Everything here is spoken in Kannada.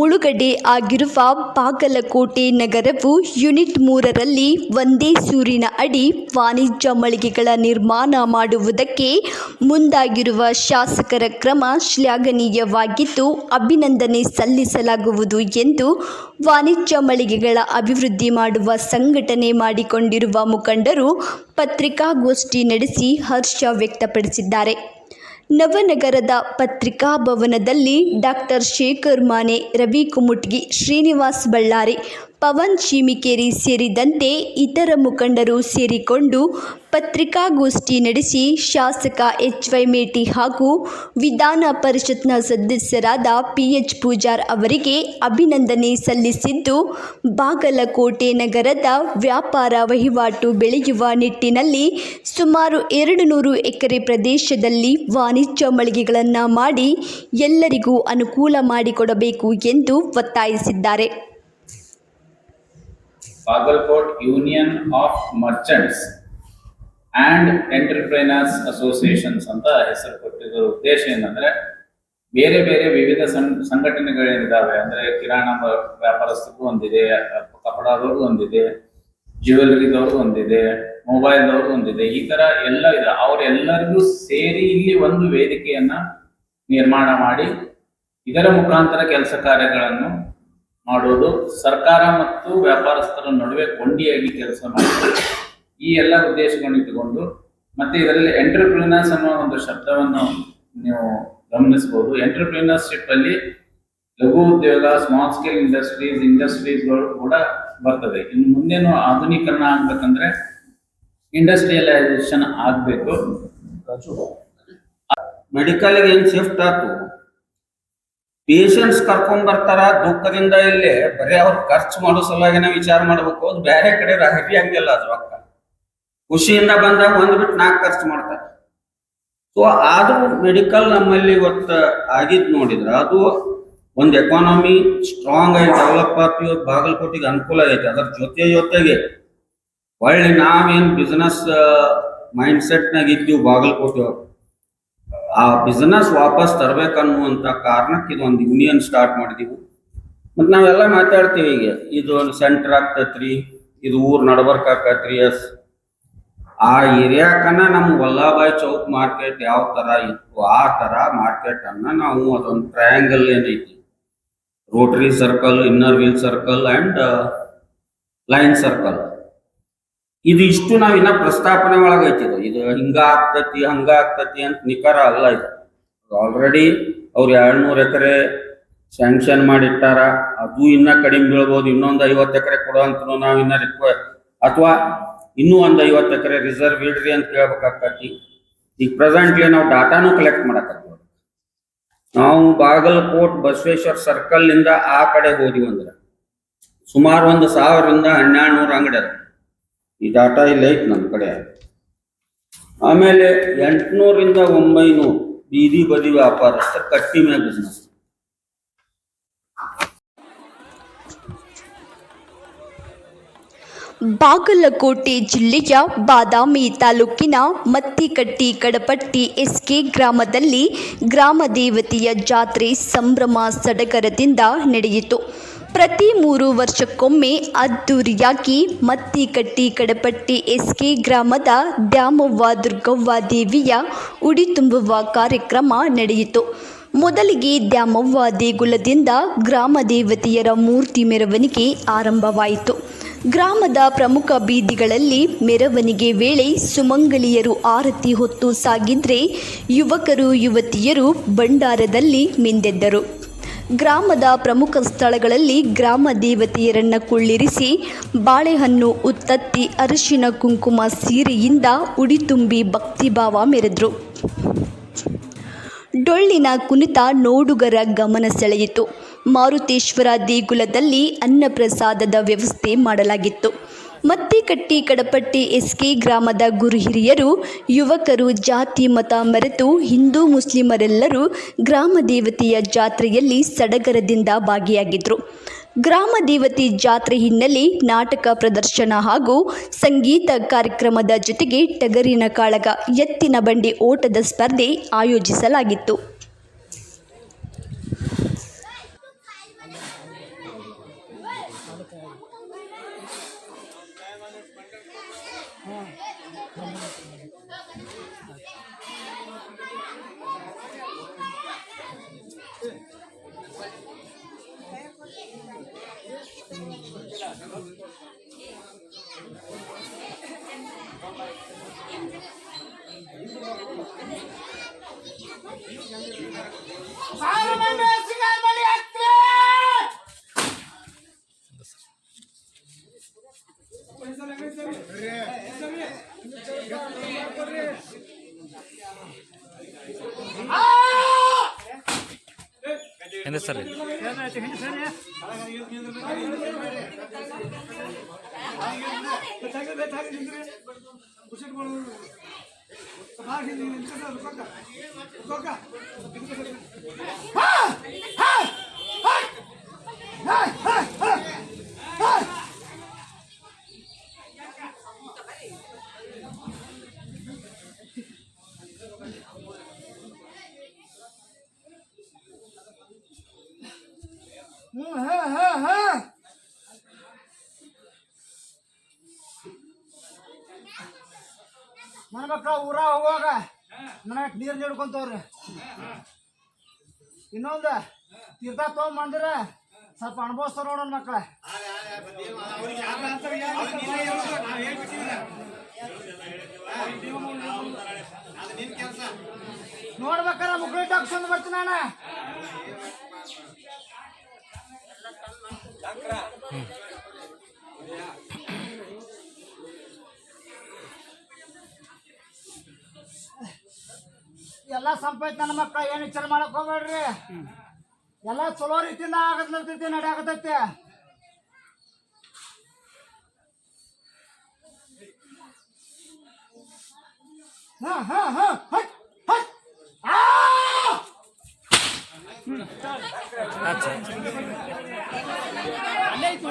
ಮುಳುಗಡೆ ಆಗಿರುವ ಬಾಗಲಕೋಟೆ ನಗರವು ಯುನಿಟ್ ಮೂರರಲ್ಲಿ ಒಂದೇ ಸೂರಿನ ಅಡಿ ವಾಣಿಜ್ಯ ಮಳಿಗೆಗಳ ನಿರ್ಮಾಣ ಮಾಡುವುದಕ್ಕೆ ಮುಂದಾಗಿರುವ ಶಾಸಕರ ಕ್ರಮ ಶ್ಲಾಘನೀಯವಾಗಿದ್ದು, ಅಭಿನಂದನೆ ಸಲ್ಲಿಸಲಾಗುವುದು ಎಂದು ವಾಣಿಜ್ಯ ಮಳಿಗೆಗಳ ಅಭಿವೃದ್ಧಿ ಮಾಡುವ ಸಂಘಟನೆ ಮಾಡಿಕೊಂಡಿರುವ ಮುಖಂಡರು ಪತ್ರಿಕಾಗೋಷ್ಠಿ ನಡೆಸಿ ಹರ್ಷ ವ್ಯಕ್ತಪಡಿಸಿದ್ದಾರೆ. ನವನಗರದ ಪತ್ರಿಕಾ ಭವನದಲ್ಲಿ ಡಾಕ್ಟರ್ ಶೇಖರ್ ಮಾನೆ ರವಿ ಕುಮುಟ್ಗಿ ಶ್ರೀನಿವಾಸ್ ಬಳ್ಳಾರಿ ಪವನ್ ಶಿಮಿಕೇರಿ ಸೇರಿದಂತೆ ಇತರ ಮುಖಂಡರು ಸೇರಿಕೊಂಡು ಪತ್ರಿಕಾಗೋಷ್ಠಿ ನಡೆಸಿ ಶಾಸಕ ಎಚ್ ವೈ ಮೇಟಿ ಹಾಗೂ ವಿಧಾನ ಪರಿಷತ್ನ ಸದಸ್ಯರಾದ ಪಿಎಚ್ ಪೂಜಾರ್ ಅವರಿಗೆ ಅಭಿನಂದನೆ ಸಲ್ಲಿಸಿದ್ದು, ಬಾಗಲಕೋಟೆ ನಗರದ ವ್ಯಾಪಾರ ವಹಿವಾಟು ಬೆಳೆಯುವ ನಿಟ್ಟಿನಲ್ಲಿ ಸುಮಾರು ಎರಡು ನೂರು ಎಕರೆ ಪ್ರದೇಶದಲ್ಲಿ ವಾಣಿಜ್ಯ ಮಳಿಗೆಗಳನ್ನು ಮಾಡಿ ಎಲ್ಲರಿಗೂ ಅನುಕೂಲ ಮಾಡಿಕೊಡಬೇಕು ಎಂದು ಒತ್ತಾಯಿಸಿದ್ದಾರೆ. Bagalkot Union of Merchants and Entrepreneurs Associations ಅಂತ ಹೆಸರು ಕೊಟ್ಟಿರೋ ಉದ್ದೇಶ ಏನಂದ್ರೆ ಬೇರೆ ಬೇರೆ ವಿವಿಧ ಸಂಘಟನೆಗಳೇನಿದ್ದಾವೆ ಅಂದ್ರೆ ಕಿರಾಣ ವ್ಯಾಪಾರಸ್ಥರಿಗೂ ಒಂದಿದೆ ಕಪಡದವ್ರಿಗೂ ಒಂದಿದೆ ಜ್ಯುವೆಲರಿದವ್ರಿಗೂ ಒಂದಿದೆ ಮೊಬೈಲ್ದವ್ರಿಗೂ ಒಂದಿದೆ. ಈ ತರ ಎಲ್ಲ ಇದೆ. ಅವರೆಲ್ಲರಿಗೂ ಸೇರಿ ಇಲ್ಲಿ ಒಂದು ವೇದಿಕೆಯನ್ನ ನಿರ್ಮಾಣ ಮಾಡಿ ಇದರ ಮುಖಾಂತರ ಕೆಲಸ ಕಾರ್ಯಗಳನ್ನು ಮಾಡುವುದು ಸರ್ಕಾರ ಮತ್ತು ವ್ಯಾಪಾರಸ್ಥರ ನಡುವೆ ಕೊಂಡಿಯಾಗಿ ಕೆಲಸ ಮಾಡುವುದು ಈ ಎಲ್ಲ ಉದ್ದೇಶಗಳನ್ನು ಇಟ್ಟುಕೊಂಡು ಮತ್ತೆ ಇದರಲ್ಲಿ ಎಂಟರ್ಪ್ರಿನರ್ಸ್ ಅನ್ನೋ ಒಂದು ಶಬ್ದವನ್ನು ನೀವು ಗಮನಿಸಬಹುದು. ಎಂಟರ್ಪ್ರಿನರ್ಶಿಪ್ ಅಲ್ಲಿ ಲಘು ಉದ್ಯೋಗ ಸ್ಮಾಲ್ ಸ್ಕೇಲ್ ಇಂಡಸ್ಟ್ರೀಸ್ ಇಂಡಸ್ಟ್ರೀಸ್ಗಳು ಕೂಡ ಬರ್ತದೆ. ಇನ್ನು ಮುಂದೇನು ಆಧುನೀಕರಣ ಆಗ್ಬೇಕಂದ್ರೆ ಇಂಡಸ್ಟ್ರಿಯಲೈಸೇಷನ್ ಆಗ್ಬೇಕು. ಮೆಡಿಕಲ್ಗೆ ಏನು ಶಿಫ್ಟ್ ಆತು? ಪೇಷಂಟ್ಸ್ ಕರ್ಕೊಂಡ್ ಬರ್ತಾರ, ದುಃಖದಿಂದ ಇಲ್ಲಿ ಬರೀ ಅವ್ರ ಖರ್ಚು ಮಾಡೋ ಸಲುವಾಗಿನ ವಿಚಾರ ಮಾಡ್ಬೇಕು. ಅದು ಬೇರೆ ಕಡೆ ಹರಿ ಹಂಗಿಲ್ಲ ಅದು ರೊಕ್ಕ ಖುಷಿಯಿಂದ ಬಂದಾಗ ಒಂದ್ ಬಿಟ್ಟು ನಾಲ್ಕು ಖರ್ಚು ಮಾಡ್ತಾರೆ. ಸೊ ಆದ್ರೂ ಮೆಡಿಕಲ್ ನಮ್ಮಲ್ಲಿ ಇವತ್ತು ಆಗಿದ್ ನೋಡಿದ್ರ, ಅದು ಒಂದು ಎಕಾನಮಿ ಸ್ಟ್ರಾಂಗ್ ಆಗಿ ಡೆವಲಪ್ ಆಗಿ ಇವತ್ತು ಬಾಗಲಕೋಟೆಗೆ ಅನುಕೂಲ ಐತೆ ಅದ್ರ ಜೊತೆ ಜೊತೆಗೆ ಒಳ್ಳೆ ನಾವೇನ್ ಬಿಸ್ನೆಸ್ ಮೈಂಡ್ ಸೆಟ್ನಾಗ ಇದ್ದೀವಿ ಬಾಗಲಕೋಟೆ ಆ ಬಿಸ್ನೆಸ್ ವಾಪಸ್ ತರಬೇಕನ್ನುವಂತ ಕಾರಣಕ್ಕೆ ಇದೊಂದು ಯೂನಿಯನ್ ಸ್ಟಾರ್ಟ್ ಮಾಡಿದೀವಿ. ಮತ್ ನಾವೆಲ್ಲ ಮಾತಾಡ್ತೀವಿ ಈಗ ಇದು ಒಂದು ಸೆಂಟರ್ ಆಗ್ತತ್ರಿ, ಇದು ಊರ್ ನಡಬರ್ಕ್ ಆಕತ್ರಿ ಎಸ್ ಆ ಏರಿಯಾಕನ ನಮ್ ವಲ್ಲಭಾಯಿ ಚೌಕ್ ಮಾರ್ಕೆಟ್ ಯಾವ ತರ ಇತ್ತು, ಆ ತರ ಮಾರ್ಕೆಟ್ ಅನ್ನ ನಾವು ಅದೊಂದು ಟ್ರಯಾಂಗಲ್ ಏನೈತಿ. Rotary circle Inner Wheel circle and Lion circle ಇದು ಇಷ್ಟು ನಾವ್ ಇನ್ನ ಪ್ರಸ್ತಾಪನೆ ಒಳಗೈತಿ ಇದು. ಇದು ಹಿಂಗ ಆಗ್ತತಿ ಹಂಗ ಆಗ್ತತಿ ಅಂತ ನಿಖರ ಅಲ್ಲ ಇದು. ಆಲ್ರೆಡಿ ಅವ್ರು ಎರಡ್ನೂರ್ ಎಕರೆ ಸ್ಯಾಂಕ್ಷನ್ ಮಾಡಿಟ್ಟಾರ. ಅದು ಇನ್ನ ಕಡಿಮೆ ಬೀಳ್ಬೋದು, ಇನ್ನೊಂದ್ ಐವತ್ತು ಎಕರೆ ಕೊಡೋ ನಾವ್ ಇನ್ನ ರಿಕ್ವೆಸ್ಟ್ ಅಥವಾ ಇನ್ನೂ ಒಂದ್ ಐವತ್ತು ಎಕರೆ ರಿಸರ್ವ್ ಇಡ್ರಿ ಅಂತ ಕೇಳ್ಬೇಕಾಗ್ತತಿ ಈಗ ಪ್ರೆಸೆಂಟ್ಲಿ ನಾವು ಡಾಟಾನು ಕಲೆಕ್ಟ್ ಮಾಡಕತ್ತೀವಿ. ನಾವು ಬಾಗಲಕೋಟ್ ಬಸವೇಶ್ವರ ಸರ್ಕಲ್ ಇಂದ ಆ ಕಡೆ ಹೋದಿವಿ ಅಂದ್ರೆ. ಸುಮಾರು ಒಂದು ಸಾವಿರದಿಂದ ಹನ್ನೆರಡು ನೂರು ಅಂಗಡಿ ಅದ. ಈ ಡಾಟಾ ಇಲ್ಲಿ ಐತೆ ನಮ್ಮ ಕಡೆ. ಆಮೇಲೆ ಎಂಟುನೂರಿಂದ ಒಂಬೈನೂರು ಬೀದಿ ಬದಿ ವ್ಯಾಪಾರಸ್ಥ ಕಟ್ಟಿ ಮೇಲೆ ಬಿಸ್ನೆಸ್ ಬಾಗಲಕೋಟೆ ಜಿಲ್ಲೆಯ ಬಾದಾಮಿ ತಾಲೂಕಿನ ಮತ್ತಿಕಟ್ಟಿ ಕಡಪಟ್ಟಿ ಎಸ್ಕೆ ಗ್ರಾಮದಲ್ಲಿ ಗ್ರಾಮ ದೇವತೆಯ ಜಾತ್ರೆ ಸಂಭ್ರಮ ಸಡಗರದಿಂದ ನಡೆಯಿತು. ಪ್ರತಿ ಮೂರು ವರ್ಷಕ್ಕೊಮ್ಮೆ ಅದ್ದೂರಿಯಾಗಿ ಮತ್ತಿಕಟ್ಟಿ ಕಡಪಟ್ಟಿ ಎಸ್ಕೆ ಗ್ರಾಮದ ದ್ಯಾಮವ್ವ ದುರ್ಗವ್ವ ದೇವಿಯ ಉಡಿ ತುಂಬುವ ಕಾರ್ಯಕ್ರಮ ನಡೆಯಿತು. ಮೊದಲಿಗೆ ದ್ಯಾಮವ್ವ ದೇಗುಲದಿಂದ ಗ್ರಾಮ ದೇವತೆಯರ ಮೂರ್ತಿ ಮೆರವಣಿಗೆ ಆರಂಭವಾಯಿತು. ಗ್ರಾಮದ ಪ್ರಮುಖ ಬೀದಿಗಳಲ್ಲಿ ಮೆರವಣಿಗೆ ವೇಳೆ ಸುಮಂಗಲಿಯರು ಆರತಿ ಹೊತ್ತು ಸಾಗಿದ್ರೆ ಯುವಕರು ಯುವತಿಯರು ಭಂಡಾರದಲ್ಲಿ ಮಿಂದೆದ್ದರು. ಗ್ರಾಮದ ಪ್ರಮುಖ ಸ್ಥಳಗಳಲ್ಲಿ ಗ್ರಾಮ ದೇವತೆಯರನ್ನ ಕುಳ್ಳಿರಿಸಿ ಬಾಳೆಹಣ್ಣು ಉತ್ತತ್ತಿ ಅರಿಶಿನ ಕುಂಕುಮ ಸೀರೆಯಿಂದ ಉಡಿ ತುಂಬಿ ಭಕ್ತಿಭಾವ ಮೆರೆದ್ರು. ಡೊಳ್ಳಿನ ಕುಣಿತ ನೋಡುಗರ ಗಮನ ಸೆಳೆಯಿತು. ಮಾರುತೇಶ್ವರ ದೇಗುಲದಲ್ಲಿ ಅನ್ನಪ್ರಸಾದದ ವ್ಯವಸ್ಥೆ ಮಾಡಲಾಗಿತ್ತು. ಮತ್ತಿಕಟ್ಟಿ ಕಡಪಟ್ಟಿ ಎಸ್ಕೆ ಗ್ರಾಮದ ಗುರು ಹಿರಿಯರು, ಯುವಕರು, ಜಾತಿ ಮತ ಮರೆತು ಹಿಂದೂ ಮುಸ್ಲಿಮರೆಲ್ಲರೂ ಗ್ರಾಮ ದೇವತೆಯ ಜಾತ್ರೆಯಲ್ಲಿ ಸಡಗರದಿಂದ ಭಾಗಿಯಾಗಿದ್ದರು ಗ್ರಾಮ ದೇವತೆ ಜಾತ್ರೆ ಹಿನ್ನೆಲೆ ನಾಟಕ ಪ್ರದರ್ಶನ ಹಾಗೂ ಸಂಗೀತ ಕಾರ್ಯಕ್ರಮದ ಜೊತೆಗೆ ಟಗರಿನ ಕಾಳಗ, ಎತ್ತಿನ ಬಂಡಿ ಓಟದ ಸ್ಪರ್ಧೆ ಆಯೋಜಿಸಲಾಗಿತ್ತು. 哎 ಹಿಂದೆ ಸರಿ ಹ್ಮ್ ನೀರು ನೀಡ್ಕೊಂತವ್ರಿ ಇನ್ನೊಂದು ತೀರ್ಥ ತಗೊಂಬಂದ್ರ ಸ್ವಲ್ಪ ಅನುಭವಿಸ್ತಾರ ನೋಡೋಣ ಮಕ್ಕಳ ನೋಡ್ಬೇಕಾರ ಮುಗ್ಳಿ ಒಂದು ಬರ್ತೀನಿ ಅಣ್ಣ. ಎಲ್ಲ ಸಂಪೈತ್ ನನ್ನ ಮಕ್ಕಳ ಏನು ವಿಚಾರ ಮಾಡಕ್ ಹೋಗ್ಬೇಡ್ರಿ? ಎಲ್ಲ ಚಲೋ ರೀತಿಯಿಂದ ಆಗತ್ಲತೈತಿ ನಡೆಯಾಕತೈತಿ ಹಾ ಹಾ ಹಾ ಹಟ್ ಹಟ್. ಆ! ಆಯ್ತು